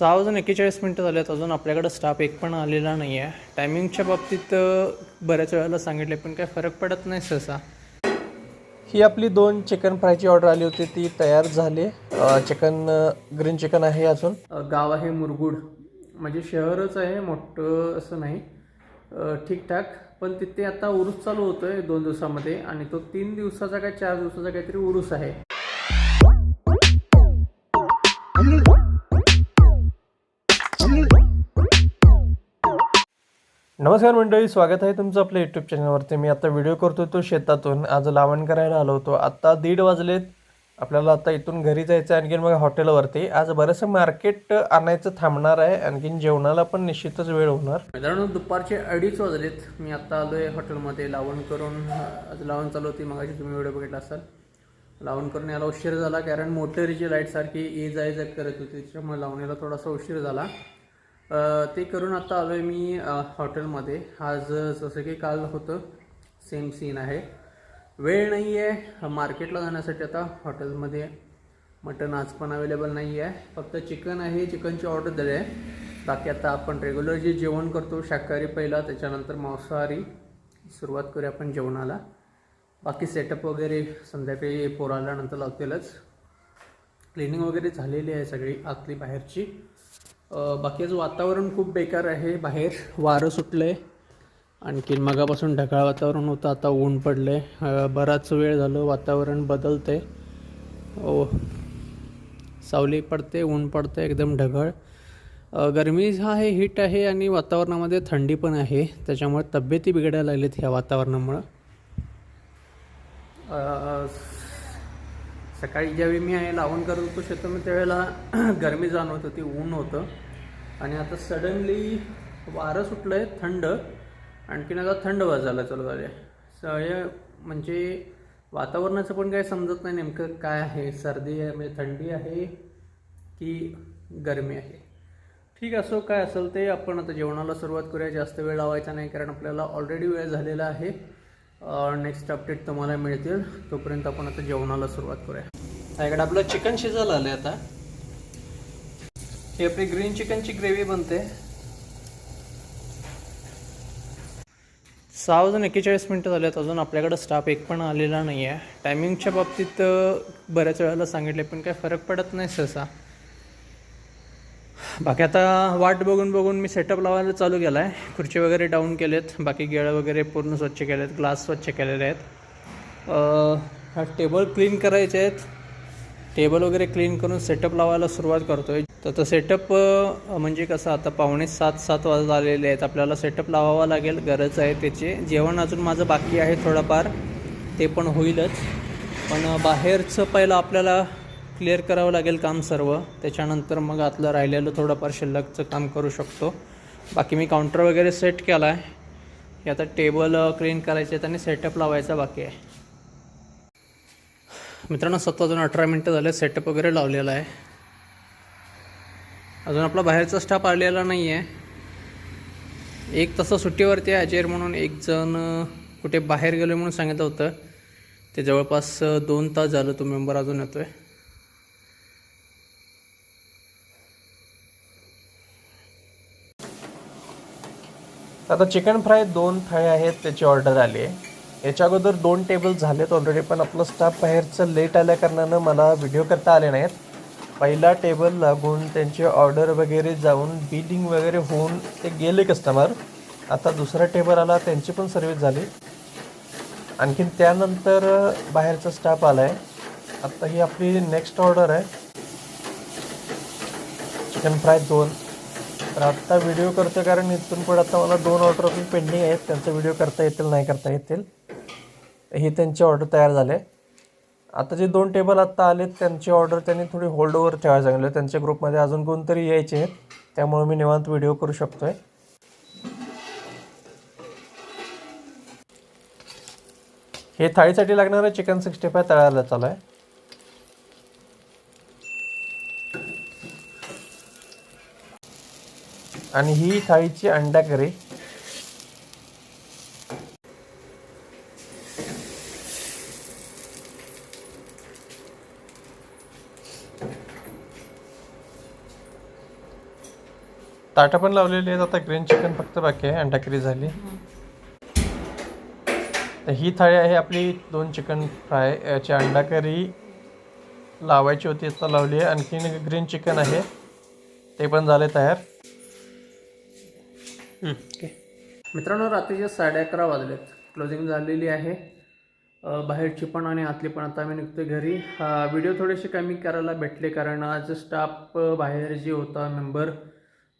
सहा वाजून एकेचाळीस मिनटं झाल्यात अजून आपल्याकडं स्टाफ एक पण आलेला नाही आहे टायमिंगच्या बाबतीत बऱ्याच वेळेला सांगितले पण काय फरक पडत नाही सहसा. ही आपली दोन चिकन फ्रायची ऑर्डर आली होती ती तयार झाली. चिकन ग्रीन चिकन आहे अजून. गाव आहे मुरगुड. म्हणजे शहरच आहे मोठं असं नाही. ठीकठाक. पण तिथे आता उरूस चालू होतोय दोन दिवसामध्ये आणि तो तीन दिवसाचा काय चार दिवसाचा काहीतरी उरूस आहे. नमस्कार मंडळी स्वागत आहे तुमचं आपल्या यूट्यूब चॅनलवरती मी आता व्हिडिओ करतो तो शेतातून. आज लावण करायला आलो होतो. आत्ता दीड वाजलेत. आपल्याला आता इथून घरी जायचं आहे आणखीन मग हॉटेलवरती आज बरंचसं मार्केट आणायचं थांबणार आहे. आणखीन जेवणाला पण निश्चितच वेळ होणार. मित्रांनो दुपारचे अडीच वाजलेत. मी आता आहे हॉटेलमध्ये लावण करून. आज लावण चालू होती. मगाशी तुम्ही व्हिडिओ बघितला असाल. लावण करून याला उशीर झाला कारण मोटरीची लाइट सारखी ये जाय करत होती. त्याच्यामुळे लावणीला थोडासा उशीर झाला. ते करून आता आहे मी हॉटेलमध्ये. आज जसं की काल होतं सेम सीन आहे. वेळ नाही आहे मार्केटला जाण्यासाठी आता हॉटेलमध्ये. मटन आज पण अवेलेबल नाही आहे फक्त चिकन आहे चिकनची ऑर्डर दिली आहे. बाकी आता आपण रेग्युलर जे जेवण करतो शाकाहारी पहिला त्याच्यानंतर मांसाहारी. सुरुवात करूया आपण जेवणाला. बाकी सेटअप वगैरे संध्याकाळी पोर आल्यानंतर लावतीलच. क्लिनिंग वगैरे झालेली आहे सगळी आतली बाहेरची. बाकीचं वातावरण खूप बेकार आहे. बाहेर वारं सुटलं आहे आणखीन मगापासून ढगाळ वातावरण होतं आता ऊन पडलं आहे बराच वेळ झालं वातावरण बदलतं आहे ओ सावली पडते ऊन पडते एकदम ढगाळ. अ, गरमी आहे हीट आहे आणि वातावरणामध्ये थंडी पण आहे. त्याच्यामुळे तब्येती बिघडायला लागलीत ह्या वातावरणामुळं. सकाळी ज्यावेळी मी आहे लावण करत होतो शेतामध्ये त्यावेळेला गरमी जाणवत होती ऊन होतं. आणि आता सडनली वारं सुटलं आहे थंड. आणखीन आता थंड वाजायला चालू झाले सगळे म्हणजे वातावरणाचं पण काही समजत नाही नेमकं काय आहे. सर्दी आहे म्हणजे थंडी आहे की गरमी आहे? ठीक असो काय असेल ते आपण आता जेवणाला सुरुवात करूया. जास्त वेळ लावायचा नाही कारण आपल्याला ऑलरेडी वेळ झालेला आहे. नेक्स्ट अपडेट तुम्हाला मिळतील. तोपर्यंत आपण आता जेवणाला सुरुवात करूया. इकडे आपलं चिकन शिजायला आलं आता. ही आपली ग्रीन चिकनची ग्रेव्ही बनते. सहा वाजून एकेचाळीस मिनटं झाल्यात अजून आपल्याकडं स्टाफ एक पण आलेला नाही आहे टायमिंगच्या बाबतीत बऱ्याच वेळेला सांगितले पण काय फरक पडत नाही सहसा. बाकी आता वाट बघून बघून मी सेटअप लावायला चालू केला आहे खुर्ची वगैरे डाऊन केलेत. बाकी गेळं वगैरे पूर्ण स्वच्छ केले आहेत ग्लास स्वच्छ केलेले आहेत. हा टेबल क्लीन करायचे आहेत. टेबल वगैरे क्लीन करून सेटअप लावायला सुरुवात करतो आहे तर तो सेटअप म्हणजे कसं आता पावणे सात सात वाजता आलेले आहेत. आपल्याला सेटअप लावावा लागेल. गरज आहे त्याची. जेवण अजून माझं बाकी आहे थोडंफार. ते पण होईलच. पण बाहेरचं पहिलं आपल्याला क्लिअर करावं लागेल काम सर्व. त्याच्यानंतर मग आतलं राहिलेलं थोडंफार शिल्लकचं काम करू शकतो. बाकी मी काउंटर वगैरे सेट केला आहे हे आता टेबल क्लीन करायचे आहेत आणि सेटअप लावायचा बाकी आहे. मित्रांनो सत्ता अजून अठरा मिनटं झाले सेटअप वगैरे लावलेला आहे. अजून आपला बाहेरचा स्टाफ आलेला नाही आहे एक तसं सुट्टीवरती आहे अजेर म्हणून एक जण कुठे बाहेर गेलो म्हणून सांगितलं होतं. ते जवळपास दोन तास झालं तो मेंबर अजून येतो आहे आता चिकन फ्राय दोन थाळे आहेत त्याची ऑर्डर आली आहे. याच्या अगोदर दोन टेबल झालेत ऑलरेडी पण आपलं स्टाफ बाहेरचं लेट आल्या कारणानं मला व्हिडिओ करता आले नाहीत. पहिला टेबल लागून त्यांची ऑर्डर वगैरे जाऊन बिलिंग वगैरे होऊन ते गेले कस्टमर आता दुसरा टेबल आला त्यांची पण सर्विस झाली. आणखीन त्यानंतर बाहेरचा स्टाफ आला आहे आत्ता ही आपली नेक्स्ट ऑर्डर आहे. चिकन फ्राय दोन. तर आत्ता व्हिडिओ करतो कारण इथून पुढे आता मला दोन ऑर्डर अजून पेंडिंग आहेत. त्यांचा व्हिडिओ करता येतील नाही करता येतील. ही त्यांची ऑर्डर तयार झाले. आता जे दोन टेबल आत्ता आलेत त्यांची ऑर्डर त्यांनी थोडी होल्डवर ठेवायला सांगितलं. त्यांच्या ग्रुपमध्ये अजून कोणतरी यायचे आहेत त्यामुळे मी निवांत व्हिडिओ करू शकतोय. हे थाळीसाठी लागणारं चिकन सिक्स्टी फाय तळायला चालू आहे. आणि ही थाळीची अंडा करी. ताटं पण लावलेली आहेत आता ग्रीन चिकन फक्त बाकी आहे अंडा करी झाली. तर ही थाळी आहे आपली दोन चिकन फ्राय याची अंडा करी लावायची होती आता लावली आहे. आणखीन ग्रीन चिकन आहे ते पण झाले तयार. ओके मित्रांनो रात्रीचे साडे अकरा वाजलेत. क्लोजिंग झालेली आहे. बाहेरची पण आणि आतली पण. आता आम्ही निघतो घरी. व्हिडिओ थोडेसे कमी करायला भेटले कारण आज स्टाफ बाहेर जे होता मेंबर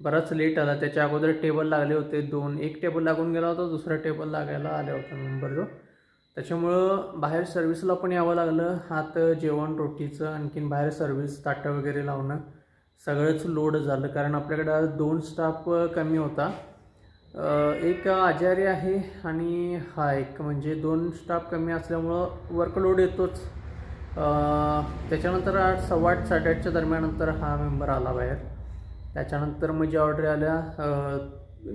बराच लेट आला. त्याच्या अगोदर टेबल लागले होते दोन. एक टेबल लागून गेला होता दुसरा टेबल लागायला आला होता मेंबर जो. त्याच्यामुळं बाहेर सर्व्हिसला पण यावं लागलं. आत जेवण रोटीचं आणखीन बाहेर सर्व्हिस ताटं वगैरे लावणं. सगळंच लोड झालं कारण आपल्याकडे आज दोन स्टाफ कमी होता. एक आजारी आहे आणि हा एक म्हणजे दोन स्टाफ कमी असल्यामुळं वर्कलोड येतोच. त्याच्यानंतर आठ सव्वा आठ साडेआठच्या दरम्यानंतर हा मेंबर आला बाहेर. त्याच्यानंतर मग ज्या ऑर्डर आल्या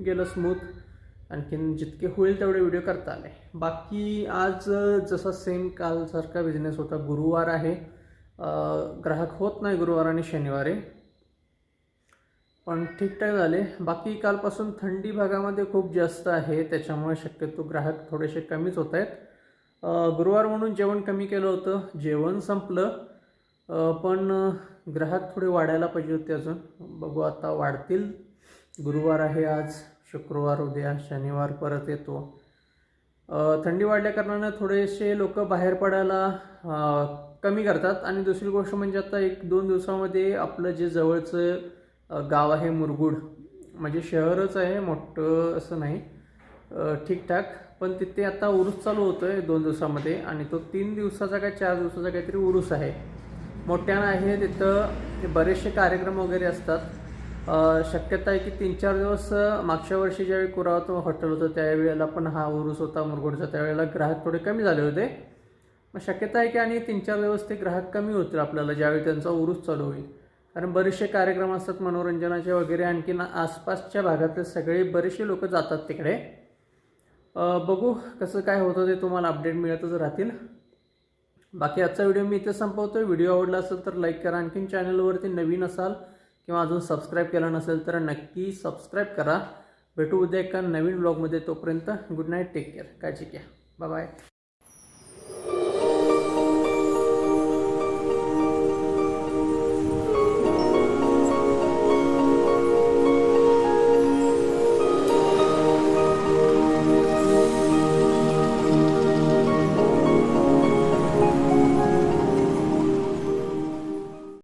गेलं स्मूथ आणखीन जितके होईल तेवढे व्हिडिओ करता आले. बाकी आज जसा सेम कालसारखा बिझनेस होता. गुरुवार आहे. ग्राहक होत नाही गुरुवार आणि शनिवारी. पण ठीकठाक झाले. बाकी कालपासून थंडी भागामध्ये खूप जास्त आहे त्याच्यामुळे शक्यतो ग्राहक थोडेसे कमीच होत आहेत. गुरुवार म्हणून जेवण कमी केलं होतं जेवण संपलं. पण ग्राहक थोडे वाढायला पाहिजे होते अजून. बघू आता वाढतील. गुरुवार आहे आज शुक्रवार उद्या शनिवार परत येतो. थंडी वाढल्याकारणानं थोडेसे लोक बाहेर पडायला कमी करतात. आणि दुसरी गोष्ट म्हणजे आता एक दोन दिवसामध्ये आपलं जे जवळचं गाव आहे मुरगुड. म्हणजे शहरच आहे मोठं असं नाही. ठीकठाक. पण तिथे आता उरूस चालू होतो आहे दोन दिवसामध्ये आणि तो तीन दिवसाचा काय चार दिवसाचा काहीतरी उरूस आहे. मोठ्यानं आहे तिथं बरेचसे कार्यक्रम वगैरे असतात. शक्यता आहे की तीन चार दिवस मागच्या वर्षी ज्यावेळी कुरावतं हॉटेल होतं त्यावेळेला पण हा उरूस होता मुरगुडचा. त्यावेळेला ग्राहक थोडे कमी झाले होते. मग शक्यता आहे की आणि तीन चार दिवस ते ग्राहक कमी होतील आपल्याला ज्यावेळी त्यांचा उरूस चालू होईल. कारण बरेचसे कार्यक्रम असतात मनोरंजनाचे वगैरे आणखीन आसपासच्या भागातले सगळे बरेचसे लोक जातात तिकडे. बघू कसं काय होतं ते तुम्हाला अपडेट मिळतच राहतील. बाकी आजचा व्हिडिओ मी इथे संपवतो व्हिडिओ आवडला असेल तर लाईक करा. आणखीन चॅनलवरती नवीन असाल किंवा अजून सबस्क्राईब केला नसेल तर नक्की सबस्क्राईब करा. भेटू उद्या एका नवीन ब्लॉगमध्ये तोपर्यंत गुड नाईट टेक केअर काळजी घ्या. बाय